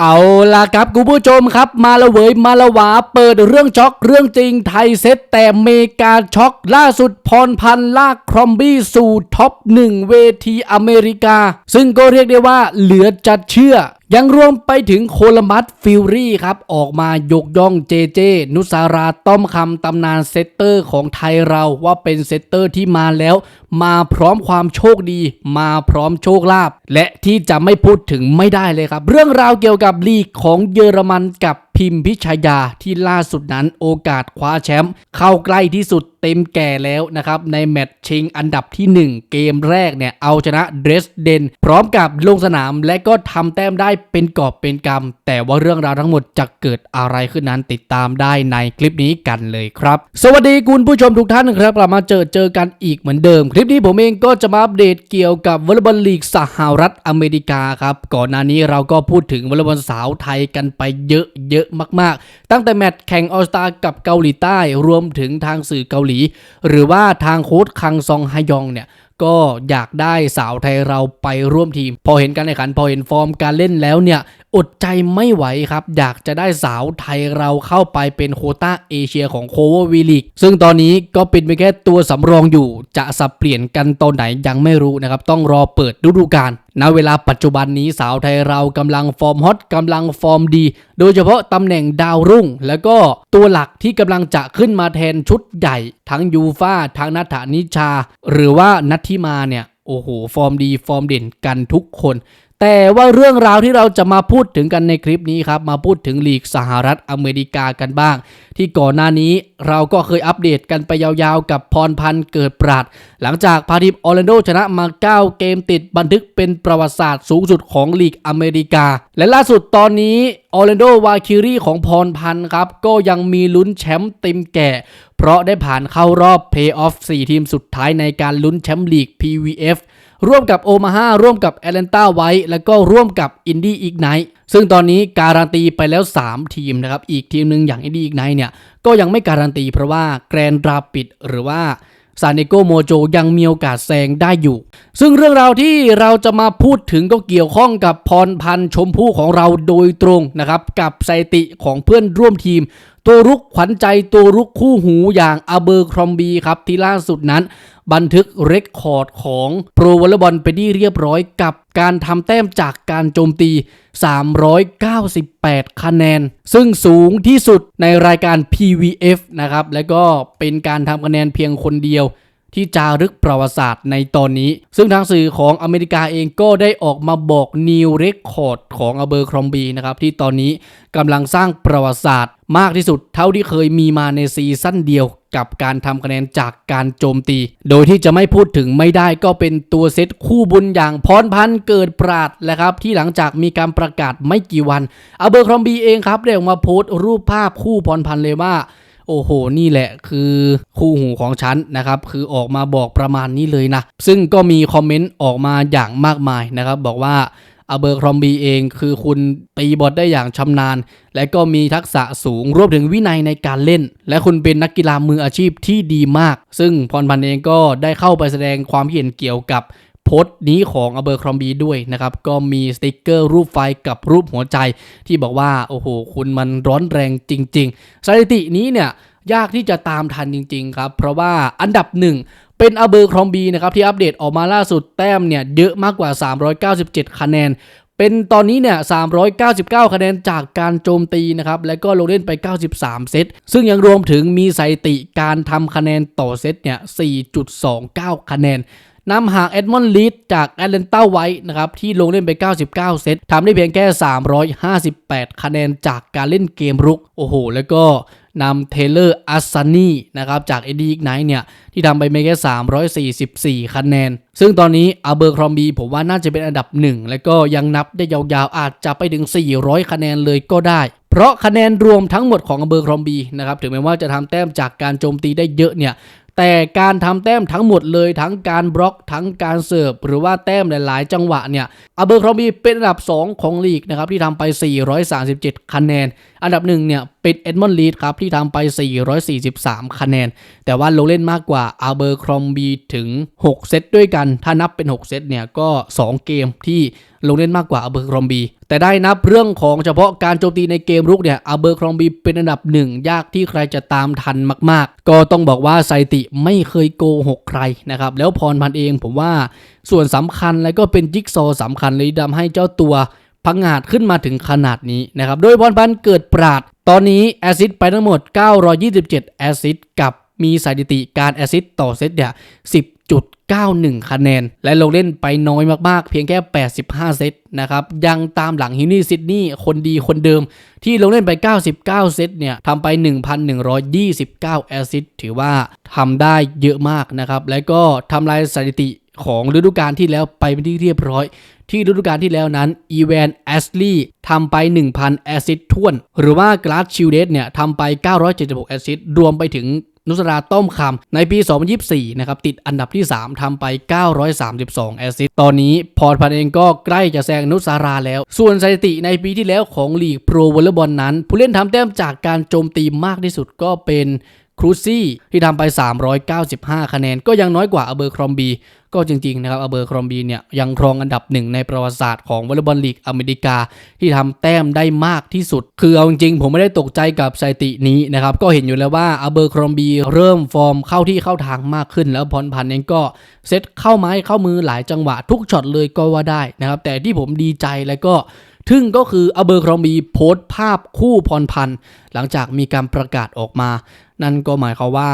เอาล่ะครับคุณผู้ชมครับ มาละเวยมาละหวาเปิดเรื่องช็อกเรื่องจริงไทยเซตแต่เมกาช็อกล่าสุดพรพันธ์ลากครอมบี้สู่ท็อปหนึ่งเวทีอเมริกา ซึ่งก็เรียกได้ว่าเหลือจัดเชื่อ ยังรวมไปถึงโคลัมบัสฟิลรี่ครับ ออกมายกย่องเจเจ นุสาราต้อมคำตำนานเซตเตอร์ของไทยเราว่าเป็นเซตเตอร์ที่มาแล้ว มาพร้อมความโชคดี มาพร้อมโชคลาภและที่จะไม่พูดถึงไม่ได้เลยครับ เรื่องราวเกี่ยวกับลีกของเยอรมันกับ พิมพิชยาที่ล่าสุดนั้นโอกาสคว้าแชมป์เข้าใกล้ที่สุดเต็มแก่แล้วนะครับในแมตช์ชิงอันดับที่ 1 เกมแรกเนี่ยเอาชนะเดรสเดนพร้อมกับลงสนามและก็ทำแต้มได้เป็นกอบเป็นกำแต่ว่าเรื่องราวทั้งหมดจะเกิดอะไรขึ้นนั้นติดตามได้ในคลิปนี้กันเลยครับ สวัสดีคุณผู้ชมทุกท่านครับกลับมาเจอเจอกันอีกเหมือนเดิม คลิปนี้ผมเองก็จะมาอัปเดตเกี่ยวกับวอลเลย์บอลลีกสหรัฐอเมริกาครับก่อนหน้านี้เราก็พูดถึงวอลเลย์บอลสาวไทยกันไปเยอะเยอะมากๆ ตั้งแต่แมตช์แข่งออสตากับเกาหลีใต้รวมถึงทางสื่อเกาหลี หรือว่าทางโค้ชคังซองฮยองเนี่ยก็อยากได้สาวไทยเราไปร่วมทีม พอเห็นการแข่งขันพอเห็นฟอร์มการเล่นแล้วเนี่ยอดใจไม่ไหวครับ อยากจะได้สาวไทยเราเข้าไปเป็นโคต้าเอเชียของโคววีลีกซึ่งตอนนี้ก็เป็นไปแค่ตัวสำรองอยู่จะสับเปลี่ยนกันตอนไหนยังไม่รู้นะครับ ต้องรอเปิดฤดูกาลณเวลาปัจจุบันนี้สาวไทยเรากำลังฟอร์มฮอตกำลังฟอร์มดี โดยเฉพาะตำแหน่งดาวรุ่ง แล้วก็ตัวหลักที่กำลังจะขึ้นมาแทนชุดใหญ่ ทั้งยูฟาทั้งนัทานิชา หรือว่านัทธิมาเนี่ยโอ้โห ฟอร์มดี ฟอร์มเด่นกันทุกคน แต่ว่าเรื่องราวที่เราจะมาพูดถึงกันในคลิปนี้ครับ มาพูดถึงลีกสหรัฐอเมริกากันบ้าง ที่ก่อนหน้านี้เราก็เคยอัปเดตกันไปยาวๆ กับพรพันธ์เกิดปราด หลังจากพาทีมออร์แลนโดชนะมา 9 เกมติดบันทึกเป็นประวัติศาสตร์สูงสุดของลีกอเมริกา และล่าสุดตอนนี้ออร์แลนโดวาคิรีของพรพันธ์ครับ ก็ยังมีลุ้นแชมป์เต็มแก่เพราะได้ผ่านเข้ารอบเพย์ออฟ4ทีมสุดท้ายในการลุ้นแชมป์ลีก PVF ร่วมกับโอมาฮาร่วมกับแอตแลนตาไว้แล้วก็ร่วมกับอินดี้อีกไนท์ซึ่งตอนนี้การันตีไปแล้ว 3 ทีมนะครับ อีกทีมหนึ่งอย่างอินดี้อีกไนท์เนี่ยก็ยังไม่การันตีเพราะว่าแกรนดราปิดหรือว่าซานเนโกโมโจยังมีโอกาสแซงได้อยู่ ซึ่งเรื่องราวที่เราจะมาพูดถึงก็เกี่ยวข้องกับพรพันธ์ชมพู่ของเราโดยตรงนะครับ กับสถิติของเพื่อนร่วมทีม ตัวรุกขวัญใจตัวรุกคู่หูอย่างอาเบอร์ครอมบีครับที่ล่าสุดนั้น บันทึกเรคคอร์ดของโปรวอลเลย์บอลไปที่เรียบร้อยกับการทำแต้มจากการโจมตี 398 คะแนน ซึ่งสูงที่สุดในรายการ PVF นะครับ และก็เป็นการทำคะแนนเพียงคนเดียว ที่จารึกประวัติศาสตร์ในตอนนี้ ซึ่งทางสื่อของอเมริกาเองก็ได้ออกมาบอกนิวเรคคอร์ดของอเบอร์ครอมบีนะครับ ที่ตอนนี้กำลังสร้างประวัติศาสตร์มากที่สุดเท่าที่เคยมีมาในซีซั่นเดียวกับการทำคะแนนจากการโจมตี โดยที่จะไม่พูดถึงไม่ได้ก็เป็นตัวเซตคู่บุญอย่างพรพันธ์เกิดปราดแหละครับ ที่หลังจากมีการประกาศไม่กี่วันอเบอร์ครอมบีเองครับได้ออกมาโพสต์รูปภาพคู่พรพันธ์เลยว่า โอ้โห นี่แหละคือคู่หูของฉันนะครับ คือออกมาบอกประมาณนี้เลยนะ ซึ่งก็มีคอมเมนต์ออกมาอย่างมากมายนะครับ บอกว่าอเบอร์ครอมบีเองคือคุณตีบอลได้อย่างชำนาญ และก็มีทักษะสูงรวมถึงวินัยในการเล่น และคุณเป็นนักกีฬามืออาชีพที่ดีมาก ซึ่งพรพันธ์เองก็ได้เข้าไปแสดงความเห็นเกี่ยวกับ โพสต์นี้ของอเบอร์ครอมบีด้วยนะครับ ก็มีสติกเกอร์รูปไฟกับรูปหัวใจ ที่บอกว่า โอ้โห คุณมันร้อนแรงจริง ๆ สถิตินี้เนี่ยยากที่จะตามทันจริง ๆ ครับ เพราะว่าอันดับหนึ่งเป็นอเบอร์ครอมบีนะครับ ที่อัปเดตออกมาล่าสุดแต้มเนี่ยเยอะมากกว่า 397 คะแนนเป็นตอนนี้เนี่ย 399 คะแนนจากการโจมตีนะครับ และก็ลงเล่นไป 93 เซต ซึ่งยังรวมถึงมีสถิติการทำคะแนนต่อเซตเนี่ย 4.29 คะแนน นำห่างเอ็ดมอนด์ลีดจากแอตแลนตาไว้นะครับที่ลงเล่นไป 99 เซตทำได้เพียงแค่ 358 คะแนนจากการเล่นเกมรุก โอ้โห แล้วก็นำเทเลอร์อัสซันนี่นะครับจากเอ็ดดี้อีกไนเนี่ย ที่ทำไปไม่แค่ 344 คะแนน ซึ่งตอนนี้อาเบอร์ครอมบีผมว่าน่าจะเป็นอันดับหนึ่งและก็ยังนับได้ยาวๆ อาจจะไปถึง 400 คะแนนเลยก็ได้เพราะคะแนนรวมทั้งหมดของอาเบอร์ครอมบีนะครับถึงแม้ว่าจะทำแต้มจากการโจมตีได้เยอะเนี่ย แต่การทำแต้มทั้งหมดเลยทั้งการบล็อกทั้งการเสิร์ฟหรือว่าแต้มหลาย ๆ จังหวะเนี่ยอเบอร์ครอมบีเป็นอันดับ 2 ของลีกนะครับที่ทำไป 437 คะแนนอันดับหนึ่งเนี่ยเป็นเอ็ดมอนด์ลีดครับที่ทำไป 443 คะแนน แต่ว่าลงเล่นมากกว่าอาเบอร์ครอมบีถึง 6 เซตด้วยกัน ถ้านับเป็น 6 เซตเนี่ยก็ 2 เกมที่ลงเล่นมากกว่าอาเบอร์ครอมบีแต่ได้นับเรื่องของเฉพาะการโจมตีในเกมรุกเนี่ยอาเบอร์ครอมบีเป็นอันดับหนึ่งยากที่ใครจะตามทันมาก ๆ ก็ต้องบอกว่าไซติไม่เคยโกหกใครนะครับแล้วพรพันเองผมว่าส่วนสำคัญและก็เป็นจิ๊กซอสำคัญเลยทำให้เจ้าตัว พังงาดขึ้นมาถึงขนาดนี้นะครับ โดยพรพันธ์เกิดปราด ตอนนี้แอซิดไปทั้งหมด 927 แอซิดกับมีสถิติการแอซิดต่อเซตเนี่ย10.91 คะแนน และลงเล่นไปน้อยมากๆ เพียงแค่ 85 เซตนะครับ ยังตามหลังฮินนี่ซิดนีย์คนดีคนเดิม ที่ลงเล่นไป 99 เซตเนี่ยทำไป 1,129 แอซิสต์ถือว่าทำได้เยอะมากนะครับ และก็ทำลายสถิติของฤดูกาลที่แล้วไปเป็นที่เรียบร้อย ที่ฤดูกาลที่แล้วนั้นอีแวนแอสลีย์ทำไป 1,000 แอซิสท้วน หรือว่ากราดชิลเดสเนี่ยทำไป 976 แอสซิสรวมไปถึงนุสราต้อมคำในปี 2024 นะครับ ติดอันดับที่ 3ทำไป 932 แอสซิสตอนนี้พอร์ตพันเองก็ใกล้จะแซงนุสราแล้ว ส่วนสถิติในปีที่แล้วของลีกโปรวอลเลย์บอลนั้น ผู้เล่นทำแต้มจากการโจมตีมากที่สุดก็เป็น ครูซี่ที่ทำไป 395 คะแนน ก็ยังน้อยกว่าอเบอร์ครอมบี ก็จริงๆนะครับอเบอร์ครอมบีเนี่ยยังครองอันดับหนึ่งในประวัติศาสตร์ของวอลเลย์บอลลีกอเมริกา ที่ทำแต้มได้มากที่สุด คือเอาจริงๆผมไม่ได้ตกใจกับสถิตินี้นะครับ ก็เห็นอยู่แล้วว่าอเบอร์ครอมบีเริ่มฟอร์มเข้าที่เข้าทางมากขึ้น แล้วพรพันธ์เองก็เซตเข้าไม้เข้ามือหลายจังหวะทุกช็อตเลยก็ว่าได้นะครับแต่ที่ผมดีใจแล้วก็ทึ่งก็คืออเบอร์ครอมบีโพสต์ภาพคู่พรพันธ์ หลังจากมีการประกาศออกมา นั่นก็หมายความว่า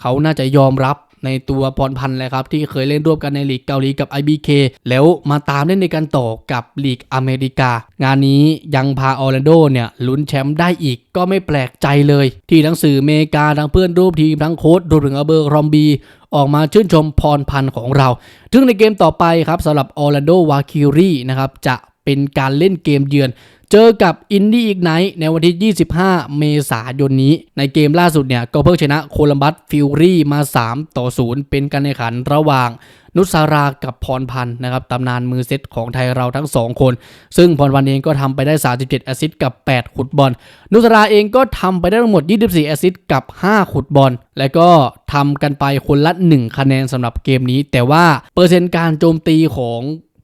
เขาน่าจะยอมรับในตัวพรพันธ์เลยครับ ที่เคยเล่นร่วมกันในลีกเกาหลีกับ IBK แล้วมาตามเล่นในการต่อกับลีกอเมริกา งานนี้ยังพาออร์แลนโดเนี่ยลุ้นแชมป์ได้อีกก็ไม่แปลกใจเลย ที่ทั้งสื่อเมกาทั้งเพื่อนร่วมทีมทั้งโค้ชรวมถึงอเบอร์รอมบี ออกมาชื่นชมพรพันธ์ของเรา ซึ่งในเกมต่อไปครับสำหรับออร์แลนโดวาคิรีนะครับจะเป็นการเล่นเกมเยือน เจอกับอินดี้อีกไนท์ในวันที่ 25 เมษายนนี้ ในเกมล่าสุดเนี่ยก็เพิ่งชนะโคลัมบัสฟิวรี่มา 3 ต่อ 0 เป็นการแข่งขันระหว่างนุสารากับพรพันธ์นะครับตำนานมือเซตของไทยเราทั้ง 2 คน ซึ่งพรพันธ์เองก็ทำไปได้ 37 แอซิสต์กับ 8 ขุดบอล นุสราเองก็ทำไปได้ทั้งหมด 24 แอซิสต์กับ 5 ขุดบอล และก็ทำกันไปคนละ 1 คะแนนสำหรับเกมนี้ แต่ว่าเปอร์เซ็นต์การโจมตีของ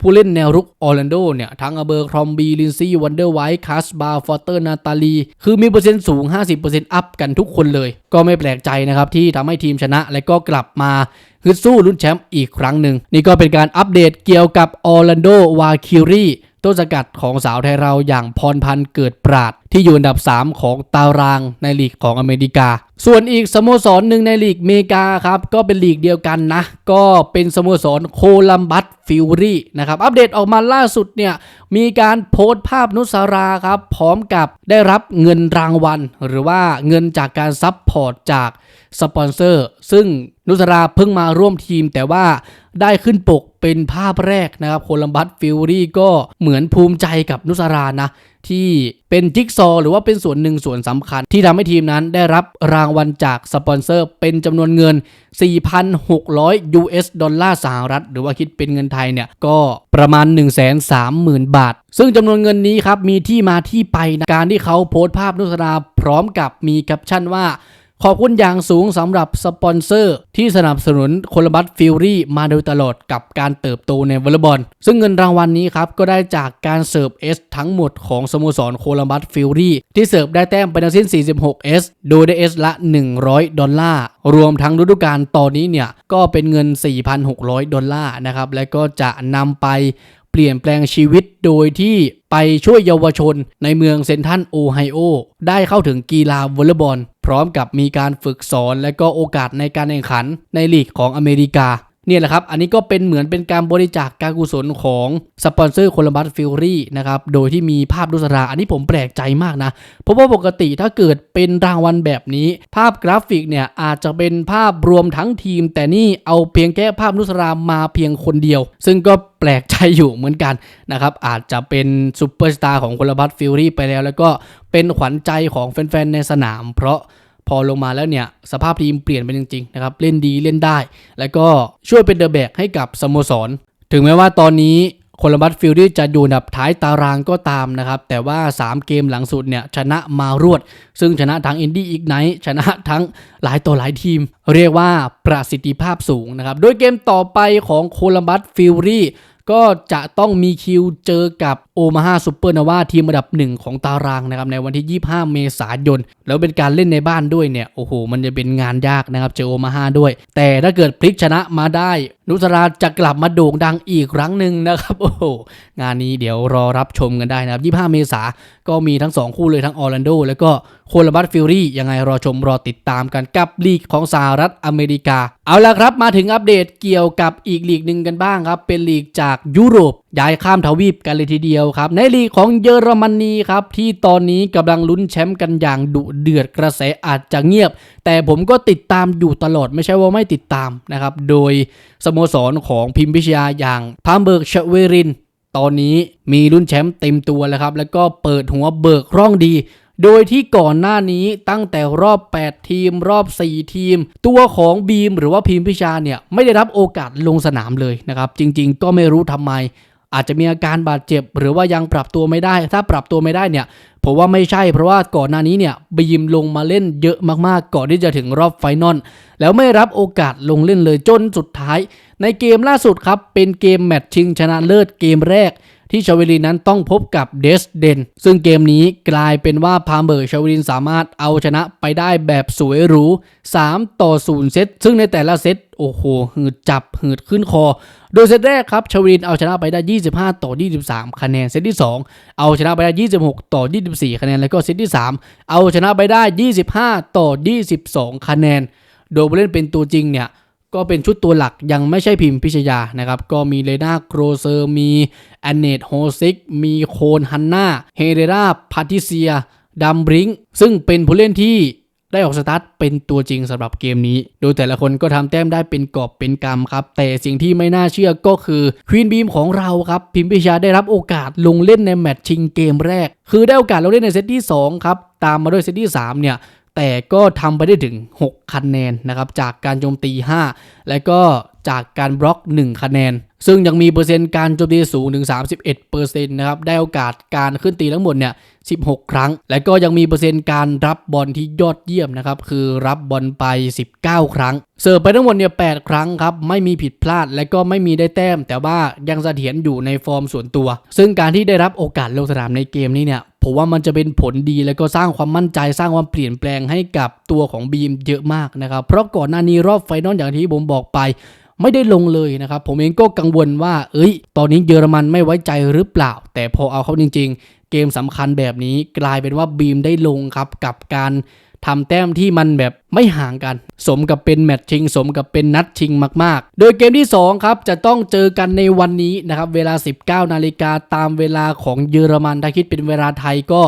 ผู้เล่นแนวรุกออร์แลนโดเนี่ย ทั้งอเบอร์ครอมบี ลินซี่ วันเดอร์ไวท์คาสบาฟอเตอร์นาตาลี คือมีเปอร์เซ็นต์สูง 50%อัพกันทุกคนเลย ก็ไม่แปลกใจนะครับ ที่ทำให้ทีมชนะและก็กลับมาฮึดสู้ลุ้นแชมป์อีกครั้งหนึ่ง นี่ก็เป็นการอัปเดตเกี่ยวกับออร์แลนโดวาคิรี ต้นสกัดของสาวไทยเราอย่างพรพันธ์เกิดปราด ที่อยู่อันดับ 3 ของตารางในลีกของอเมริกา ส่วนอีกสโมสรหนึ่งในลีกเมกาครับ ก็เป็นลีกเดียวกันนะ ก็เป็นสโมสรโคลัมบัสฟิวรี่นะครับ อัปเดตออกมาล่าสุดเนี่ย มีการโพสต์ภาพนุสาราครับ พร้อมกับได้รับเงินรางวัล หรือว่าเงินจากการซัพพอร์ตจากสปอนเซอร์ซึ่งนุสราเพิ่งมาร่วมทีมแต่ว่า ได้ขึ้นปกเป็นภาพแรกนะครับโคลัมบัสฟิวรี่ก็เหมือนภูมิใจกับนุสรานะ ที่เป็นจิ๊กซอหรือว่าเป็นส่วนหนึ่งส่วนสำคัญ ที่ทำให้ทีมนั้นได้รับรางวัลจากสปอนเซอร์เป็นจำนวนเงิน 4,600 US ดอลลาร์สหรัฐ หรือว่าคิดเป็นเงินไทยเนี่ย ก็ประมาณ 130,000 บาท ซึ่งจำนวนเงินนี้ครับมีที่มาที่ไปนะการที่เขาโพสต์ภาพนุสราพร้อมกับมีแคปชั่นว่า ขอบคุณอย่างสูงสำหรับสปอนเซอร์ ที่สนับสนุนโคลัมบัสฟิวรี่มาโดยตลอดกับการเติบโตในวอลเลย์บอล ซึ่งเงินรางวัลนนี้ครับ ก็ได้จากการเสิร์ฟ S ทั้งหมดของสโมสรโคลัมบัสฟิวรี่ที่เสิร์ฟได้แต้มไปทั้งสิ้น 46 S โดยได้ S ละ 100 ดอลลาร์ รวมทั้งฤดูกาลตอนนี้เนี่ย ก็เป็นเงิน 4,600 ดอลลาร์นะครับ และก็จะนำไป เปลี่ยนแปลงชีวิตโดยที่ไปช่วยเยาวชนในเมืองเซนทันโอไฮโอ ได้เข้าถึงกีฬาวอลเลย์บอล พร้อมกับมีการฝึกสอนและก็โอกาสในการแข่งขันในลีกของอเมริกา เนี่ยแหละครับ อันนี้ก็เป็นเหมือนเป็นการบริจาคการกุศลของสปอนเซอร์โคลัมบัสฟิลรี่นะครับ โดยที่มีภาพดุสรา อันนี้ผมแปลกใจมากนะ เพราะว่าปกติถ้าเกิดเป็นรางวัลแบบนี้ ภาพกราฟิกเนี่ยอาจจะเป็นภาพรวมทั้งทีม แต่นี่เอาเพียงแค่ภาพนุสรามาเพียงคนเดียว ซึ่งก็แปลกใจอยู่เหมือนกันนะครับ อาจจะเป็นซูเปอร์สตาร์ของโคลัมบัสฟิลรี่ไปแล้ว แล้วก็เป็นขวัญใจของแฟนๆในสนาม เพราะ พอลงมาแล้วเนี่ย สภาพทีมเปลี่ยนไปจริงๆนะครับ เล่นดีเล่นได้ แล้วก็ช่วยเป็นเดอะแบกให้กับสโมสร ถึงแม้ว่าตอนนี้โคลัมบัสฟิลด์จะอยู่อันดับท้ายตารางก็ตามนะครับ แต่ว่า 3 เกมหลังสุดเนี่ย ชนะมารวด ซึ่งชนะทั้งอินดี้อีกไนท์ชนะทั้งหลายต่อหลายทีม เรียกว่าประสิทธิภาพสูงนะครับ โดยเกมต่อไปของโคลัมบัสฟิลด์ ก็จะต้องมีคิวเจอกับโอมาฮาซูเปอร์นาวาทีมระดับหนึ่งของตารางนะครับในวันที่ 25 เมษายน แล้วเป็นการเล่นในบ้านด้วยเนี่ย โอ้โห มันจะเป็นงานยากนะครับ เจอโอมาฮาด้วย แต่ถ้าเกิดพลิกชนะมาได้นุสราจะกลับมาโด่งดังอีกครั้งหนึ่งนะครับ โอ้โหงานนี้เดี๋ยวรอรับชมกันได้นะครับ 25 เมษาก็มีทั้ง 2 คู่เลยทั้งออร์แลนโดแล้วก็โคลัมบัสฟิลลี่ยังไงรอชมรอติดตามกันกับลีกของสหรัฐอเมริกา เอาละครับมาถึงอัปเดตเกี่ยวกับอีกลีกหนึ่งกันบ้างครับ เป็นลีกจากยุโรป ย้ายข้ามทวีปกันเลยทีเดียวครับ ในลีกของเยอรมนีครับ ที่ตอนนี้กำลังลุ้นแชมป์กันอย่างดุเดือดกระแสอาจจะเงียบ แต่ผมก็ติดตามอยู่ตลอดไม่ใช่ว่าไม่ติดตามนะครับ โดยสโมสรของพิมพิชยาอย่างพามเบิร์กเชเวริน ตอนนี้มีรุ่นแชมป์เต็มตัวแล้วครับ แล้วก็เปิดหัวเบิกร่องดี โดยที่ก่อนหน้านี้ตั้งแต่รอบ 8 ทีมรอบ 4 ทีม ตัวของบีมหรือว่าพิมพิชาเนี่ยไม่ได้รับโอกาสลงสนามเลยนะครับ จริง ๆ ก็ไม่รู้ทำไม อาจจะมีอาการบาดเจ็บ หรือว่ายังปรับตัวไม่ได้ ถ้าปรับตัวไม่ได้เนี่ยผมว่าไม่ใช่เพราะว่าก่อนหน้านี้เนี่ยบีมลงมาเล่นเยอะมากๆ ก่อนที่จะถึงรอบไฟนอลแล้วไม่รับโอกาสลงเล่นเลยจนสุดท้าย ในเกมล่าสุดครับเป็นเกมแมตช์ชิงชนะเลิศเกมแรก ที่ชาวเวลินนั้นต้องพบกับเดสเดนซึ่งเกมนี้กลายเป็นว่าพามเบิร์ชาวเวลินสามารถเอาชนะไปได้แบบสวยหรู 3 ต่อ 0 เซต ซึ่งในแต่ละเซตโอ้โหหืดจับหืดขึ้นคอ โดยเซตแรกครับชาวเวลินเอาชนะไปได้ 25 ต่อ 23 คะแนน เซตที่ 2 เอาชนะไปได้ 26 ต่อ 24 คะแนน แล้วก็เซตที่ 3 เอาชนะไปได้ 25 ต่อ 22 คะแนน โดยผู้เล่นเป็นตัวจริงเนี่ย ก็เป็นชุดตัวหลักยังไม่ใช่พิมพ์พิชยานะครับ ก็มีเลนาโกรเซอร์ มีแอนเนตโฮซิก มีโคนฮันนาเฮเรราพาติเซีย ดัมบริงซึ่งเป็นผู้เล่นที่ได้ออกสตาร์ทเป็นตัวจริงสำหรับเกมนี้ โดยแต่ละคนก็ทำแต้มได้เป็นกอบเป็นกำครับ แต่สิ่งที่ไม่น่าเชื่อก็คือควีนบีมของเราครับ พิมพิชาได้รับโอกาสลงเล่นในแมตช์ชิงเกมแรก คือได้โอกาสลงเล่นในเซตที่สองครับ ตามมาด้วยเซตที่สามเนี่ย แต่ก็ทำไปได้ถึง 6 คะแนนนะครับ จากการโจมตี 5 และก็จากการบล็อก 1 คะแนน ซึ่งยังมีเปอร์เซ็นต์การโจมตีสูงถึง 31เปอร์เซ็นต์นะครับ ได้โอกาสการขึ้นตีทั้งหมดเนี่ย 16 ครั้ง และก็ยังมีเปอร์เซ็นต์การรับบอลที่ยอดเยี่ยมนะครับ คือรับบอลไป 19 ครั้ง เสิร์ฟไปทั้งหมดเนี่ย 8 ครั้งครับ ไม่มีผิดพลาด และก็ไม่มีได้แต้ม แต่ว่ายังเสถียรอยู่ในฟอร์มส่วนตัว ซึ่งการที่ได้รับโอกาสลงสนามในเกมนี้เนี่ยผมว่ามันจะเป็นผลดีแล้วก็สร้างความมั่นใจสร้างความเปลี่ยนแปลงให้กับตัวของบีมเยอะมากนะครับ เพราะก่อนหน้านี้รอบไฟนอลอย่างที่ผมบอกไป ไม่ได้ลงเลยนะครับ ผมเองก็กังวลว่า เอ้ย ตอนนี้เยอรมันไม่ไว้ใจหรือเปล่า แต่พอเอาเข้าจริง ๆ เกมสำคัญแบบนี้กลายเป็นว่าบีมได้ลงครับกับการทำแต้มที่มันแบบไม่ห่างกัน สมกับเป็นแมตช์ชิง สมกับเป็นนัดชิงมาก ๆ โดยเกมที่ 2 ครับ จะต้องเจอกันในวันนี้นะครับ เวลา 19 นาฬิกาตามเวลาของเยอรมันถ้าคิดเป็นเวลาไทยก็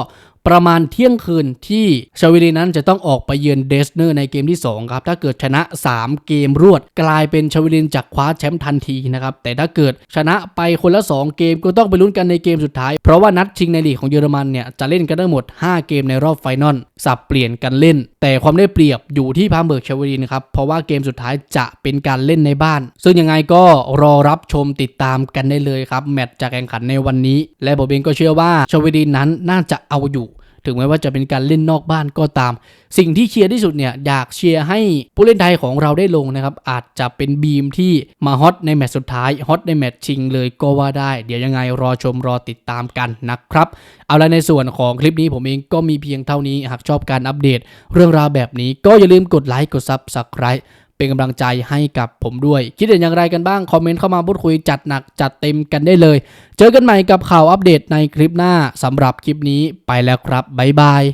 ประมาณเที่ยงคืนที่ชาวิลีนั้นจะต้องออกไปเยือนเดสเนอร์ในเกมที่ 2 ครับ ถ้าเกิดชนะ 3 เกมรวด กลายเป็นชาวิลินจากคว้าแชมป์ทันทีนะครับ แต่ถ้าเกิดชนะไปคนละ 2 เกมก็ต้องไปลุ้นกันในเกมสุดท้าย เพราะว่านัดชิงในลีกของเยอรมันเนี่ยจะเล่นกันทั้งหมด 5 เกมในรอบไฟนอลสับเปลี่ยนกันเล่น แต่ความได้เปรียบอยู่ที่พามเบิร์กชาวิลินครับเพราะว่าเกมสุดท้ายจะเป็นการเล่นในบ้าน ซึ่งยังไงก็รอรับชมติดตามกันได้เลยครับแมตช์จะแข่งขันในวันนี้ และผมเองก็เชื่อว่าชาวิลินนั้นน่าจะเอาอยู่ ถึงแม้ว่าจะเป็นการเล่นนอกบ้านก็ตาม สิ่งที่เชียร์ที่สุดเนี่ยอยากเชียร์ให้ผู้เล่นไทยของเราได้ลงนะครับอาจจะเป็นบีมที่มาฮอตในแมตช์สุดท้ายฮอตในแมตช์ชิงเลยก็ว่าได้ เดี๋ยวยังไงรอชมรอติดตามกันนะครับเอาละในส่วนของคลิปนี้ผมเองก็มีเพียงเท่านี้หากชอบการอัปเดต เรื่องราวแบบนี้ก็อย่าลืมกดไลค์กด Subscribe เป็นกำลังใจให้กับผมด้วย คิดเห็นอย่างไรกันบ้าง คอมเมนต์เข้ามาพูดคุยจัดหนักจัดเต็มกันได้เลย เจอกันใหม่กับข่าวอัปเดตในคลิปหน้าสำหรับคลิปนี้ไปแล้วครับบ๊ายบาย